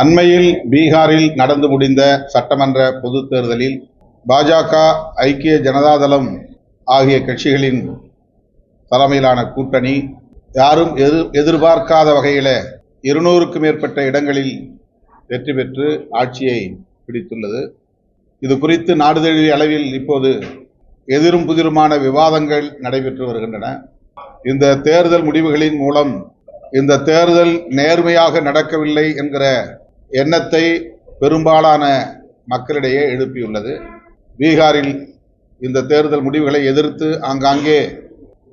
அண்மையில் பீகாரில் நடந்து முடிந்த சட்டமன்ற பொது தேர்தலில் பாஜக ஐக்கிய ஜனதாதளம் ஆகிய கட்சிகளின் தலைமையிலான கூட்டணி யாரும் எதிர் எதிர்பார்க்காத வகையில இருநூறுக்கும் மேற்பட்ட இடங்களில் வெற்றி பெற்று ஆட்சியை பிடித்துள்ளது. இது குறித்து நாடு தழுவிய அளவில் இப்போது எதிரும் புதிருமான விவாதங்கள் நடைபெற்று வருகின்றன. இந்த தேர்தல் முடிவுகளின் மூலம் இந்த தேர்தல் நேர்மையாக நடக்கவில்லை என்கிற எண்ணத்தை பெரும்பாலான மக்களிடையே எழுப்பியுள்ளது. பீகாரில் இந்த தேர்தல் முடிவுகளை எதிர்த்து ஆங்காங்கே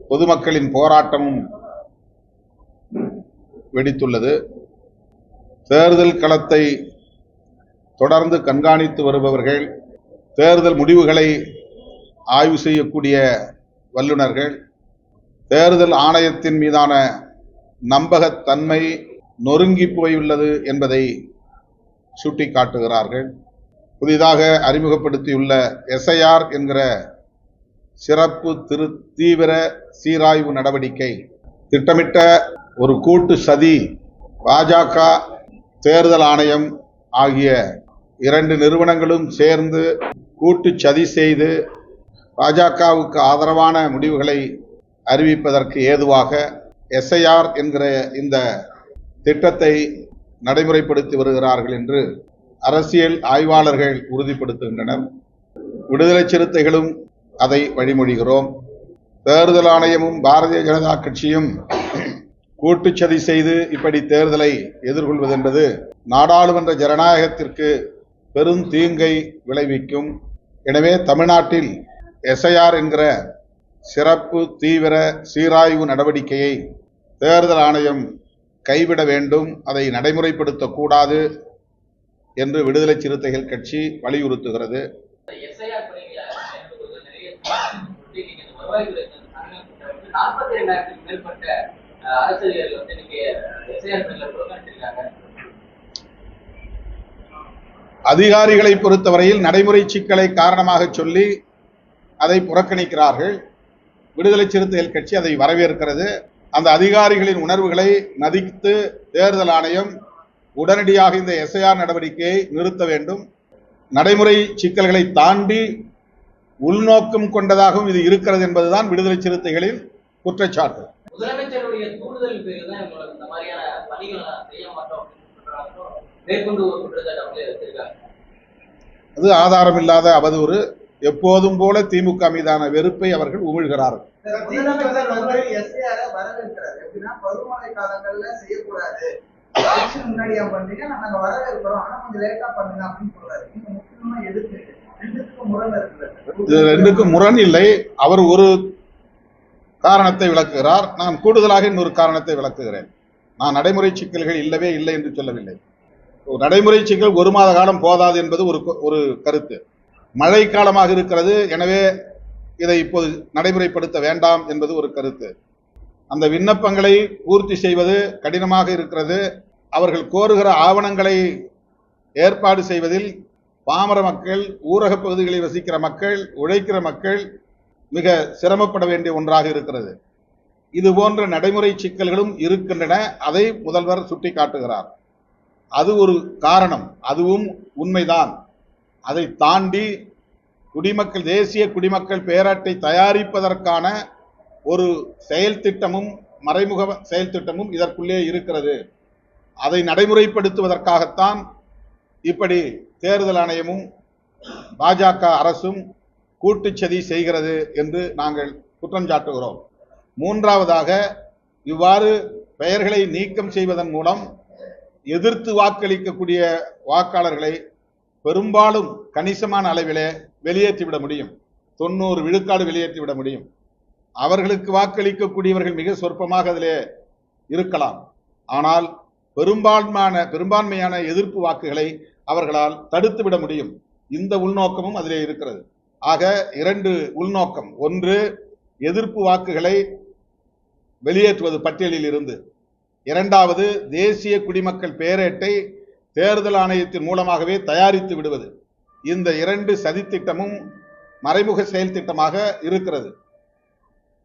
பொதுமக்களின் போராட்டமும் வெடித்துள்ளது. தேர்தல் களத்தை தொடர்ந்து கண்காணித்து வருபவர்கள் தேர்தல் முடிவுகளை ஆய்வு செய்யக்கூடிய வல்லுநர்கள் தேர்தல் ஆணையத்தின் மீதான நம்பகத்தன்மை நொறுங்கி போயுள்ளது என்பதை சுட்டிக்காட்டுகிறார்கள். புதிதாக அறிமுகப்படுத்தியுள்ள எஸ்ஐஆர் என்கிற சிறப்பு திரு தீவிர சீராய்வு நடவடிக்கை திட்டமிட்ட ஒரு கூட்டு சதி பாஜக தேர்தல் ஆணையம் ஆகிய இரண்டு நிறுவனங்களும் சேர்ந்து கூட்டு சதி செய்து பாஜகவுக்கு ஆதரவான முடிவுகளை அறிவிப்பதற்கு ஏதுவாக எஸ்ஐஆர் என்கிற இந்த திட்டத்தை நடைமுறைப்படுத்தி வருகிறார்கள் என்று அரசியல் ஆய்வாளர்கள் உறுதிப்படுத்துகின்றனர். விடுதலை சிறுத்தைகளும் அதை வழிமொழிகிறோம். தேர்தல் ஆணையமும் பாரதிய ஜனதா கட்சியும் கூட்டுச்சதி செய்து இப்படி தேர்தலை எதிர்கொள்வது என்பது நாடாளுமன்ற ஜனநாயகத்திற்கு பெரும் தீங்கை விளைவிக்கும். எனவே தமிழ்நாட்டில் எஸ்ஐஆர் என்கிற சிறப்பு தீவிர சீராய்வு நடவடிக்கையை தேர்தல் ஆணையம் கைவிட வேண்டும் அதை நடைமுறைப்படுத்தக்கூடாது என்று விடுதலை சிறுத்தைகள் கட்சி வலியுறுத்துகிறது. அதிகாரிகளை பொறுத்தவரையில் நடைமுறை சிக்கலை காரணமாக சொல்லி அதை புறக்கணிக்கிறார்கள். விடுதலை சிறுத்தைகள் கட்சி அதை வரவேற்கிறது. அந்த அதிகாரிகளின் உணர்வுகளை மதித்து தேர்தல் ஆணையம் உடனடியாக இந்த எஸ்ஐஆர் நடவடிக்கையை நிறுத்த வேண்டும். நடைமுறை சிக்கல்களை தாண்டி உள்நோக்கம் கொண்டதாகவும் இது இருக்கிறது என்பதுதான் விடுதலை சிறுத்தைகளின் குற்றச்சாட்டு. முதலமைச்சருடைய தூண்டுதல் பேரில் தான் இவங்க இந்த மாதிரியான பணிகளை நான் செய்ய மாட்டோம் அப்படின்னு சொல்றாங்க. மேற்கொண்டு ஒரு குற்றச்சாட்டு அவங்களே வச்சிருக்காங்க. அது ஆதாரமில்லாத அவதூறு. எப்போதும் போல திமுக மீதான வெறுப்பை அவர்கள் உமிழ்கிறார்கள் ரெண்டுக்கும் முரண் இல்லை. அவர் ஒரு காரணத்தை விளக்குகிறார். நான் கூடுதலாக இன்னொரு காரணத்தை விளக்குகிறேன். நான் நடைமுறை சிக்கல்கள் இல்லவே இல்லை என்று சொல்லவில்லை. நடைமுறை சிக்கல் ஒரு மாத காலம் போதாது என்பது ஒரு ஒரு கருத்து. மழை காலமாக இருக்கிறது. எனவே இதை இப்போது நடைமுறைப்படுத்த வேண்டாம் என்பது ஒரு கருத்து. அந்த விண்ணப்பங்களை பூர்த்தி செய்வது கடினமாக இருக்கிறது. அவர்கள் கோருகிற ஆவணங்களை ஏற்பாடு செய்வதில் பாமர மக்கள் ஊரக பகுதிகளில் வசிக்கிற மக்கள் உழைக்கிற மக்கள் மிக சிரமப்பட வேண்டிய ஒன்றாக இருக்கிறது. இது போன்ற நடைமுறை சிக்கல்களும் இருக்கின்றன. அதை முதல்வர் சுட்டிக்காட்டுகிறார். அது ஒரு காரணம். அதுவும் உண்மைதான். அதை தாண்டி குடிமக்கள் தேசிய குடிமக்கள் பேரட்டை தயாரிப்பதற்கான ஒரு செயல் திட்டமும் மறைமுக செயல் திட்டமும் இதற்குள்ளே இருக்கிறது. அதை நடைமுறைப்படுத்துவதற்காகத்தான் இப்படி தேர்தல் ஆணையமும் பாஜக அரசும் கூட்டுச்சதி செய்கிறது என்று நாங்கள் குற்றம் சாட்டுகிறோம். மூன்றாவதாக இவ்வாறு பெயர்களை நீக்கம் செய்வதன் மூலம் எதிர்த்து வாக்களிக்கக்கூடிய வாக்காளர்களை பெரும்பாலும் கணிசமான அளவிலே வெளியேற்றிவிட முடியும். தொண்ணூறு விழுக்காடு வெளியேற்றிவிட முடியும். அவர்களுக்கு வாக்களிக்கக்கூடியவர்கள் மிக சொற்பமாக அதிலே இருக்கலாம். ஆனால் பெரும்பான்மையான பெரும்பான்மையான எதிர்ப்பு வாக்குகளை அவர்களால் தடுத்து விட முடியும். இந்த உள்நோக்கமும் அதிலே இருக்கிறது. ஆக இரண்டு உள்நோக்கம். ஒன்று எதிர்ப்பு வாக்குகளை வெளியேற்றுவது பட்டியலில் இருந்து. இரண்டாவது தேசிய குடிமக்கள் பேரேட்டை தேர்தல் ஆணையத்தின் மூலமாகவே தயாரித்து விடுவது இந்த இரண்டு சதித்திட்டமும் மறைமுக செயல் திட்டமாக இருக்கிறது.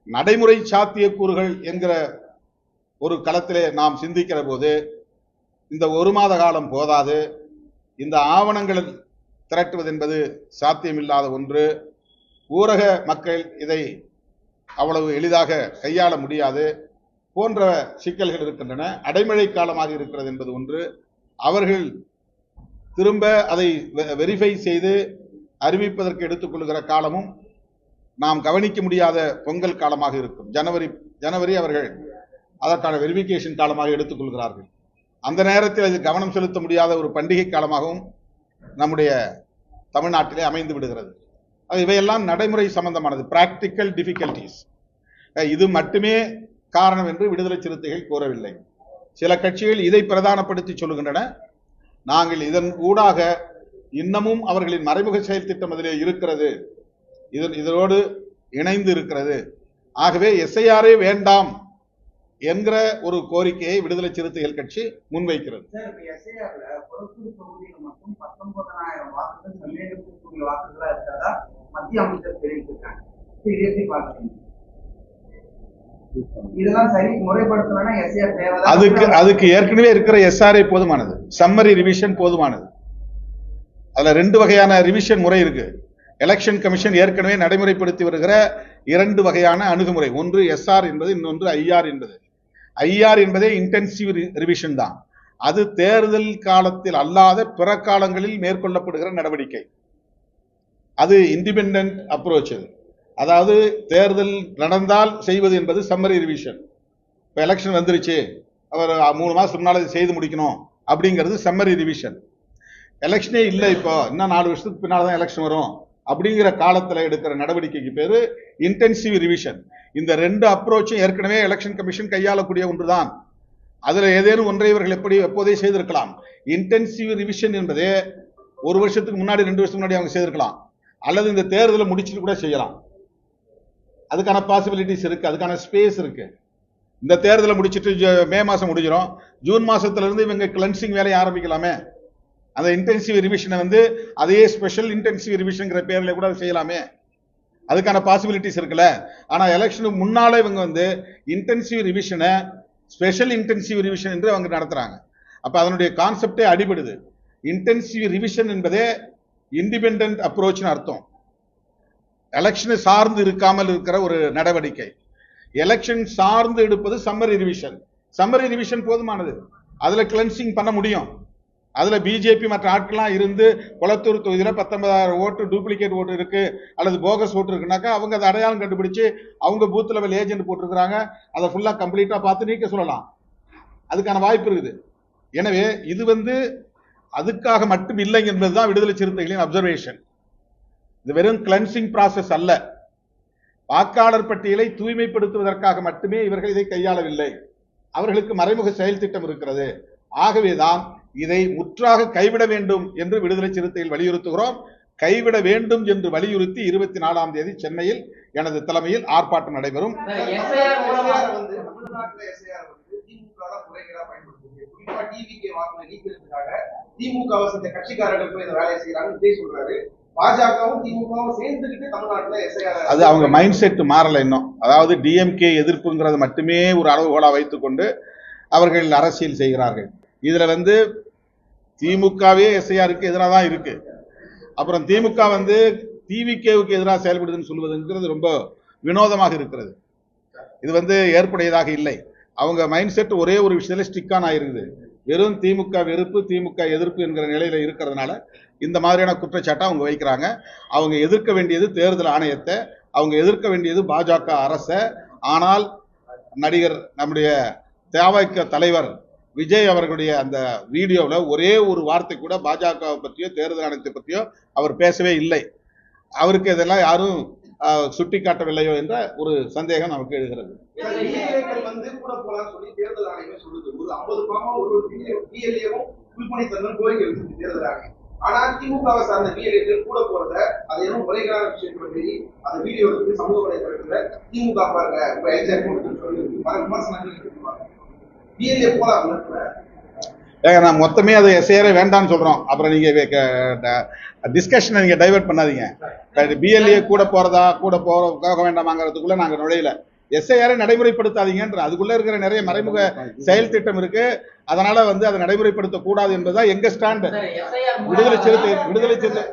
நடைமுறை சாத்தியக்கூறுகள் என்கிற ஒரு களத்திலே நாம் சிந்திக்கிற போது இந்த ஒரு மாத காலம் போதாது. இந்த ஆவணங்கள் திரட்டுவது என்பது சாத்தியமில்லாத ஒன்று. ஊரக மக்கள் இதை அவ்வளவு எளிதாக கையாள முடியாது. போன்ற சிக்கல்கள் இருக்கின்றன. அடைமழை காலமாக இருக்கிறது என்பது ஒன்று. அவர்கள் திரும்ப அதை வெரிஃபை செய்து அறிவிப்பதற்கு எடுத்துக்கொள்கிற காலமும் நாம் கவனிக்க முடியாத பொங்கல் காலமாக இருக்கும். ஜனவரி ஜனவரி அவர்கள் அதற்கான வெரிஃபிகேஷன் காலமாக எடுத்துக்கொள்கிறார்கள். அந்த நேரத்தில் அது கவனம் செலுத்த முடியாத ஒரு பண்டிகை காலமாகவும் நம்முடைய தமிழ்நாட்டிலே அமைந்து விடுகிறது. அது இவையெல்லாம் நடைமுறை சம்பந்தமானது. பிராக்டிக்கல் டிஃபிகல்டிஸ் இது மட்டுமே காரணம் என்று விடுதலை சிறுத்தைகள் கூறவில்லை. சில கட்சிகள் இதை பிரதானப்படுத்தி சொல்லுகின்றன. நாங்கள் இதன் ஊடாக இன்னமும் அவர்களின் மறைமுக செயல் திட்டம் அதிலே இருக்கிறது. இதன் இதனோடு இணைந்து இருக்கிறது. ஆகவே எஸ்ஐஆரே வேண்டாம் என்கிற ஒரு கோரிக்கையை விடுதலை சிறுத்தைகள் கட்சி முன்வைக்கிறது. மத்திய அமைச்சர் தெரிவித்திருக்காங்க இது எப்படி பாக்குறீங்க இதெல்லாம் சரி முறைப்படுத்தணும்னா எஸ்ஐஆர் தேவைதான் அதுக்கு அதுக்கு ஏற்கனவே இருக்கிற எஸ்ஆர்ஐ போதுமானது. சம்மரி ரிவிஷன் போதுமானது. அதுல ரெண்டு வகையான ரிவிஷன் முறை இருக்கு. எலெக்ஷன் கமிஷன் ஏற்கனவே நடைமுறைப்படுத்தி வருகிற இரண்டு வகையான அணுகுமுறை. ஒன்று எஸ்ஆர் என்பது இன்னொன்று ஐஆர் என்பது. ஐஆர் என்பதே இன்டென்சிவ் ரிவிஷன் தான். அது தேர்தல் காலத்தில் அல்லாத பிற காலங்களில் மேற்கொள்ளப்படுகிற நடவடிக்கை. அது இண்டிபெண்ட் அப்ரோச் அது. அதாவது தேர்தல் நடந்தால் செய்வது என்பது சம்மரி ரிவிஷன் இப்போ எலெக்ஷன் வந்துருச்சு. அவர் மூணு மாசத்துக்கு முன்னால் செய்து முடிக்கணும் அப்படிங்கிறது சம்மரி ரிவிஷன் எலெக்ஷனே இல்லை இப்போ. இன்னும் நாலு வருஷத்துக்கு பின்னால் தான் எலெக்ஷன் வரும். அப்படிங்கிற காலத்தில் எடுக்கிற நடவடிக்கைக்கு பேர் இன்டென்சிவ் ரிவிஷன் இந்த ரெண்டு அப்ரோச்சும் ஏற்கனவே எலெக்ஷன் கமிஷன் கையாளக்கூடிய ஒன்று தான் அதில் ஏதேனும் ஒன்றை இவர்கள் எப்படி எப்போதே செய்திருக்கலாம். இன்டென்சிவ் ரிவிஷன் என்பதே ஒரு வருஷத்துக்கு முன்னாடி ரெண்டு வருஷத்துக்கு முன்னாடி அவங்க செய்திருக்கலாம். அல்லது இந்த தேர்தலை முடிச்சுட்டு கூட செய்யலாம். அதுக்கான பாசிபிலிட்டிஸ் இருக்கு அதுக்கான ஸ்பேஸ் இருக்கு. இந்த தேர்தலை முடிச்சிட்டு ஜ- மே மாசம் முடிஞ்சிடும் ஜூன் மாதத்துலேருந்து இவங்க கிளன்சிங் வேலையை ஆரம்பிக்கலாமே. அந்த இன்டென்சிவ் ரிவிஷனை வந்து அதே ஸ்பெஷல் இன்டென்சிவ் ரிவிஷனுங்கிற பேரில் கூட செய்யலாமே. அதுக்கான பாசிபிலிட்டிஸ் இருக்குல்ல. ஆனால் எலெக்ஷனுக்கு முன்னாலே இவங்க வந்து இன்டென்சிவ் ரிவிஷனை ஸ்பெஷல் இன்டென்சிவ் ரிவிஷன் என்று அவங்க நடத்துகிறாங்க அப்போ அதனுடைய கான்செப்டே அடிபடுது. இன்டென்சிவ் ரிவிஷன் என்பதே இண்டிபெண்டன்ட் அப்ரோச்னு அர்த்தம். எலெக்ஷனை சார்ந்து இருக்காமல் இருக்கிற ஒரு நடவடிக்கை. எலெக்ஷன் சார்ந்து எடுப்பது சம்மரி ரிவிஷன் சம்மரி ரிவிஷன் போதுமானது. அதுல கிளென்சிங் பண்ண முடியும். அதுல பிஜேபி மற்ற ஆட்கள்லாம் இருந்து குளத்தூர் தொகுதியில் பத்தொன்பதாயிரம் ஓட்டு டூப்ளிகேட் ஓட்டு இருக்கு அல்லது போகஸ் ஓட்டு இருக்குனாக்கா அவங்க அதை அடையாளம் கண்டுபிடிச்சு அவங்க பூத் லெவல் ஏஜென்ட் போட்டிருக்கிறாங்க. அதை ஃபுல்லா கம்ப்ளீட்டா பார்த்து நீக்க சொல்லலாம். அதுக்கான வாய்ப்பு இருக்குது. எனவே இது வந்து அதுக்காக மட்டும் இல்லை என்பதுதான் விடுதலை சிறுத்தைகளின் அப்சர்வேஷன் இது வெறும் கிளென்சிங் process அல்ல. வாக்காளர் பட்டியலை தூய்மைப்படுத்துவதற்காக மட்டுமே இவர்கள் இதை கையாளவில்லை. அவர்களுக்கு மறைமுக செயல் திட்டம் இருக்கிறது. ஆகவேதான் இதை முற்றாக கைவிட வேண்டும் என்று விடுதலை சிறுத்தைகள் வலியுறுத்துகிறோம். கைவிட வேண்டும் என்று வலியுறுத்தி இருபத்தி நாலாம் தேதி சென்னையில் எனது தலைமையில் ஆர்ப்பாட்டம் நடைபெறும். திமுக கட்சிக்காரர்கள் போய் இந்த வேலையை செய்யறாங்க விஜய் சொல்றாரு. பாஜகவும் திமுகவும் அது அவங்க மைண்ட் செட் மாறல இன்னும். அதாவது டிஎம்கே எதிர்ப்புங்கிறது மட்டுமே ஒரு அளவுகோலா வைத்துக்கொண்டு அவர்கள் அரசியல் செய்கிறார்கள். இதுல வந்து திமுகவே எஸ்ஐஆருக்கு எதிராக தான் இருக்கு. அப்புறம் திமுக வந்து டிவிகேவுக்கு எதிராக செயல்படுதுன்னு சொல்வதுங்கிறது ரொம்ப வினோதமாக இருக்கிறது. இது வந்து ஏற்புடையதாக இல்லை. அவங்க மைண்ட் செட் ஒரே ஒரு விஷயத்துல ஸ்டிக் ஆயிருக்குது வெறும் திமுக வெறுப்பு திமுக எதிர்ப்பு என்கிற நிலையில இருக்கிறதுனால இந்த மாதிரியான குற்றச்சாட்டை அவங்க வைக்கிறாங்க. அவங்க எதிர்க்க வேண்டியது தேர்தல் ஆணையத்தை அவங்க எதிர்க்க வேண்டியது பாஜக அரசை. ஆனால் நடிகர் நம்முடைய தேவைக்க தலைவர் விஜய் அவர்களுடைய அந்த வீடியோவில் ஒரே ஒரு வார்த்தை கூட பாஜக பற்றியோ தேர்தல் ஆணையத்தை பற்றியோ அவர் பேசவே இல்லை. அவருக்கு இதெல்லாம் யாரும் சுட்டி காட்டவில்லையோ என்ற ஒரு சந்தேகம் நமக்கு எழுகிறது. தேர்தல் சொல்லுது. ஆனா திமுகவை சார்ந்த பிஎல்ஏக்கள் கூட போறத அது எதுவும் முறைகேடான விஷயத்துல மீறி அந்த வீடியோ எடுத்து சமூக வலைதளத்துல திமுக பாருங்க இப்ப எக்ஸாக்ட் கொடுத்துன்னு சொல்லி பல விமர்சனங்கள் இருக்குவாங்க பிஎல்ஏ போலாம் ஏங்க நான் மொத்தமே அதை எஸ்ஏரே வேண்டாம்னு சொல்றோம். அப்புறம் நீங்க டிஸ்கஷனை நீங்க டைவர்ட் பண்ணாதீங்க. பிஎல்ஏ கூட போறதா கூட போக வேண்டாமாங்கிறதுக்குள்ள நாங்க நுழையல. எஸ்ஐஆரை நடைமுறைப்படுத்தாதீங்கன்ற அதுக்குள்ள இருக்கிற நிறைய மறைமுக செயல் திட்டம் இருக்கு. அதனால வந்து அதை நடைமுறைப்படுத்த கூடாது என்பதுதான் எங்க ஸ்டாண்ட். விடுதலை சிறுத்தை விடுதலை சிறுத்தை.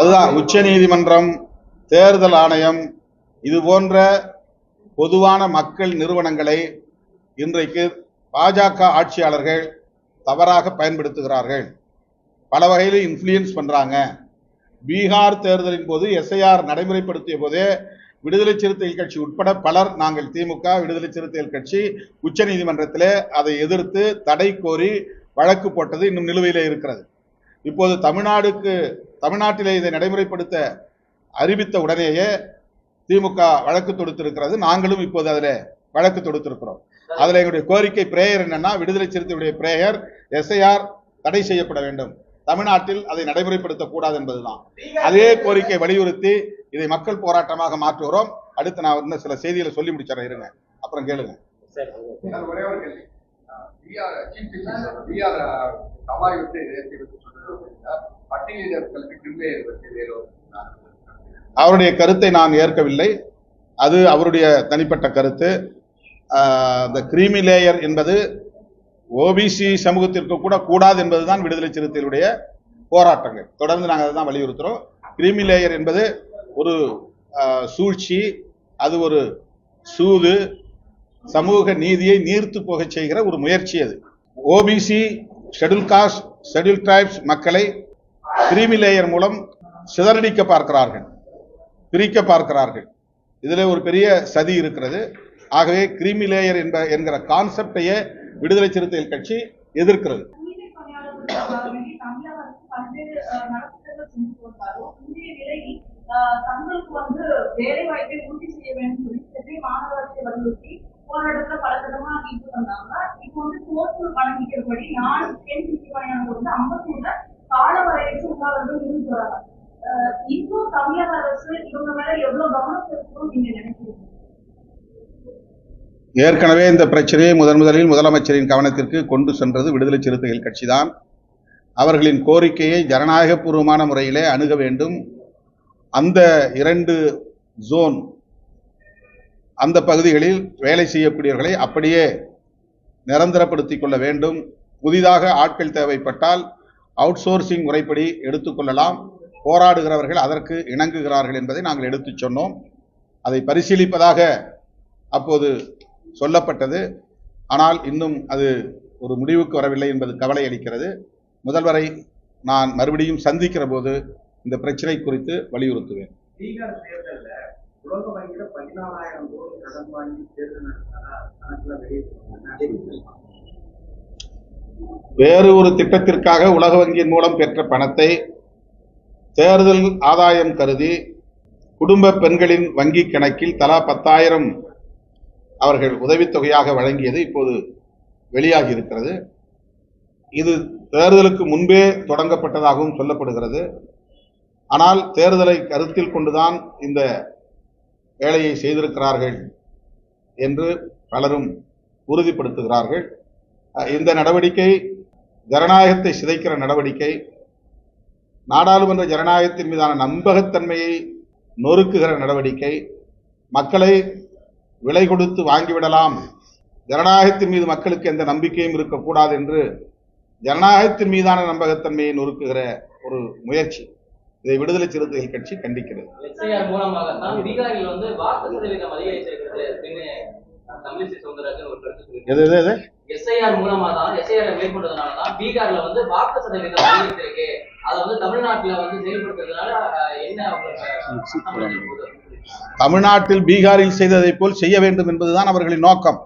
அதுதான் உச்ச நீதிமன்றம் தேர்தல் ஆணையம் இது போன்ற பொதுவான மக்கள் நிறுவனங்களை இன்றைக்கு பாஜக ஆட்சியாளர்கள் தவறாக பயன்படுத்துகிறார்கள். பல வகையில் இன்ஃப்ளூயன்ஸ் பண்ணுறாங்க பீகார் தேர்தலின் போது எஸ்ஐஆர் நடைமுறைப்படுத்திய போதே விடுதலை சிறுத்தைகள் கட்சி உட்பட பலர் நாங்கள் திமுக விடுதலை சிறுத்தைகள் கட்சி உச்ச நீதிமன்றத்தில் அதை எதிர்த்து தடை கோரி வழக்கு போட்டது இன்னும் நிலுவையில் இருக்கிறது. இப்போது தமிழ்நாடுக்கு தமிழ்நாட்டிலே இதை நடைமுறைப்படுத்த அறிவித்த உடனேயே திமுக வழக்கு தொடுத்திருக்கிறது. நாங்களும் இப்போது அதில் வழக்கு தொடுத்திருக்கிறோம். அதில் எங்களுடைய கோரிக்கை பிரேயர் என்னன்னா விடுதலை சிறுத்தையுடைய பிரேயர் எஸ்ஐஆர் தடை செய்யப்பட வேண்டும். தமிழ்நாட்டில் அதை நடைமுறைப்படுத்தக் கூடாது என்பதுதான் அதே கோரிக்கை வலியுறுத்தி இதை மக்கள் போராட்டமாக மாற்றுகிறோம். அடுத்து நான் இன்னும் சில செய்திகளை சொல்லி முடிச்சிடறேன். இருங்க. அப்புறம் கேளுங்க. நான் ஒரே அவருடைய கருத்தை நான் ஏற்கவில்லை. அது அவருடைய தனிப்பட்ட கருத்து. இந்த கிரீமி லேயர் என்பது ஓபிசி சமூகத்திற்கு கூட கூடாது என்பதுதான் விடுதலை சிறுத்தைகளுடைய போராட்டங்கள். தொடர்ந்து நாங்கள் அதை தான் வலியுறுத்துகிறோம் கிரீமி லேயர் என்பது ஒரு சூழ்ச்சி அது ஒரு சூது சமூக நீதியை நீர்த்து போகச் செய்கிற ஒரு முயற்சி அது. OBC schedule caste schedule tribes மக்களை கிரீமி லேயர் மூலம் சிதறடிக்க பார்க்கிறார்கள். பிரிக்க பார்க்கிறார்கள். இதில் ஒரு பெரிய சதி இருக்கிறது. ஆகவே கிரீமி லேயர் என்கிற கான்செப்டையே விடுதலை சிறுத்தைகள் கட்சி எதிர்க்கிறது. தங்களுக்கு வந்து வேலை வாய்ப்பை உறுதி செய்ய வேண்டும் சொல்லி சென்னை மாநகராட்சியை வலியுறுத்தி போராட்டத்துல பல விதமா நீட்டு வந்தாங்க இப்போ வந்து கோர்ட்டு வழங்கிக்கிறபடி பெண் கால இன்னும் தமிழக அரசு இவங்க மேல எவ்வளவு கவனம் செலுத்தணும் நீங்க நினைக்கிறீங்க? ஏற்கனவே இந்த பிரச்சனையை முதன் முதலில் முதலமைச்சரின் கவனத்திற்கு கொண்டு சென்றது விடுதலை சிறுத்தைகள் கட்சிதான். அவர்களின் கோரிக்கையை ஜனநாயகபூர்வமான முறையிலே அணுக வேண்டும். அந்த இரண்டு ஜோன் அந்த பகுதிகளில் வேலை செய்யக்கூடியவர்களை அப்படியே நிரந்தரப்படுத்தி கொள்ள வேண்டும். புதிதாக ஆட்கள் தேவைப்பட்டால் அவுட்சோர்சிங் முறைப்படி எடுத்துக்கொள்ளலாம் போராடுகிறவர்கள் அதற்கு இணங்குகிறார்கள் என்பதை நாங்கள் எடுத்துச் சொன்னோம். அதை பரிசீலிப்பதாக அப்போது சொல்லப்பட்டது. ஆனால் இன்னும் அது ஒரு முடிவுக்கு வரவில்லை என்பது கவலை அளிக்கிறது. முதல்வரை நான் மறுபடியும் சந்திக்கிற போது இந்த பிரச்சனை குறித்து வலியுறுத்துவேன். வேறு ஒரு திட்டத்திற்காக உலக வங்கியின் மூலம் பெற்ற பணத்தை தேர்தல் ஆதாயம் கருதி குடும்ப பெண்களின் வங்கி கணக்கில் தலா பத்தாயிரம் அவர்கள் உதவித்தொகையாக வழங்கியது இப்போது வெளியாகி இருக்கிறது இது தேர்தலுக்கு முன்பே தொடங்கப்பட்டதாகவும் சொல்லப்படுகிறது. ஆனால் தேர்தலை கருத்தில் கொண்டுதான் இந்த வேலையை செய்திருக்கிறார்கள் என்று பலரும் உறுதிப்படுத்துகிறார்கள். இந்த நடவடிக்கை ஜனநாயகத்தை சிதைக்கிற நடவடிக்கை நாடாளுமன்ற ஜனநாயகத்தின் மீதான நம்பகத்தன்மையை நொறுக்குகிற நடவடிக்கை மக்களை விலை கொடுத்து வாங்கிவிடலாம் ஜனநாயகத்தின் மீது மக்களுக்கு எந்த நம்பிக்கையும் இருக்கக்கூடாது என்று ஜனநாயகத்தின் மீதான நம்பகத்தன்மையை நொறுக்குகிற ஒரு முயற்சி இதை விடுதலை சிறுத்தைகள் கட்சி கண்டிக்கிறது. எது எது? எஸ்ஐஆர் மூலமா தான் எஸ்ஐஆர் மேற்கொண்டதுனால தான் பீகார்ல வந்து வாக்கு சதவீதம் அதிகரித்திருக்கு அதை வந்து தமிழ்நாட்டுல வந்து செயல்படுத்துறதுனால என்ன தமிழ்நாட்டில் பீகாரில் செய்ததை போல் செய்ய வேண்டும் என்பதுதான் அவர்களின் நோக்கம்.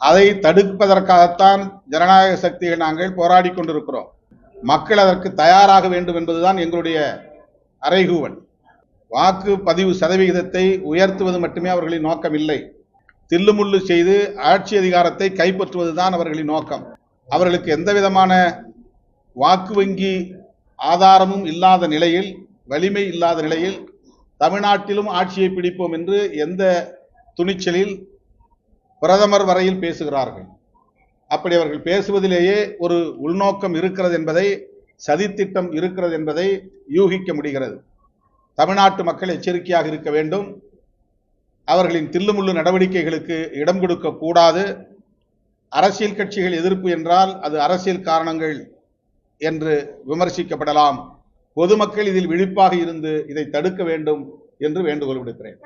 அதை தடுப்பதற்காகத்தான் ஜனநாயக சக்திகள் நாங்கள் போராடி கொண்டிருக்கிறோம். மக்கள் அதற்கு தயாராக வேண்டும் என்பதுதான் எங்களுடைய அறைகூவல். வாக்கு பதிவு சதவிகிதத்தை உயர்த்துவது மட்டுமே அவர்களின் நோக்கம் இல்லை தில்லுமுள்ளு செய்து ஆட்சி அதிகாரத்தை கைப்பற்றுவதுதான் அவர்களின் நோக்கம். அவர்களுக்கு எந்த விதமான வாக்கு வங்கி ஆதாரமும் இல்லாத நிலையில் வலிமை இல்லாத நிலையில் தமிழ்நாட்டிலும் ஆட்சியை பிடிப்போம் என்று எந்த துணிச்சலில் பிரதமர் வரையில் பேசுகிறார்கள். அப்படி அவர்கள் பேசுவதிலேயே ஒரு உள்நோக்கம் இருக்கிறது என்பதை சதித்திட்டம் இருக்கிறது என்பதை யூகிக்க முடிகிறது. தமிழ்நாட்டு மக்கள் எச்சரிக்கையாக இருக்க வேண்டும். அவர்களின் தில்லுமுள்ளு நடவடிக்கைகளுக்கு இடம் கொடுக்க கூடாது. அரசியல் கட்சிகள் எதிர்ப்பு என்றால் அது அரசியல் காரணங்கள் என்று விமர்சிக்கப்படலாம். பொதுமக்கள் இதில் விழிப்பாக இருந்து இதை தடுக்க வேண்டும் என்று வேண்டுகோள் விடுக்கிறேன்.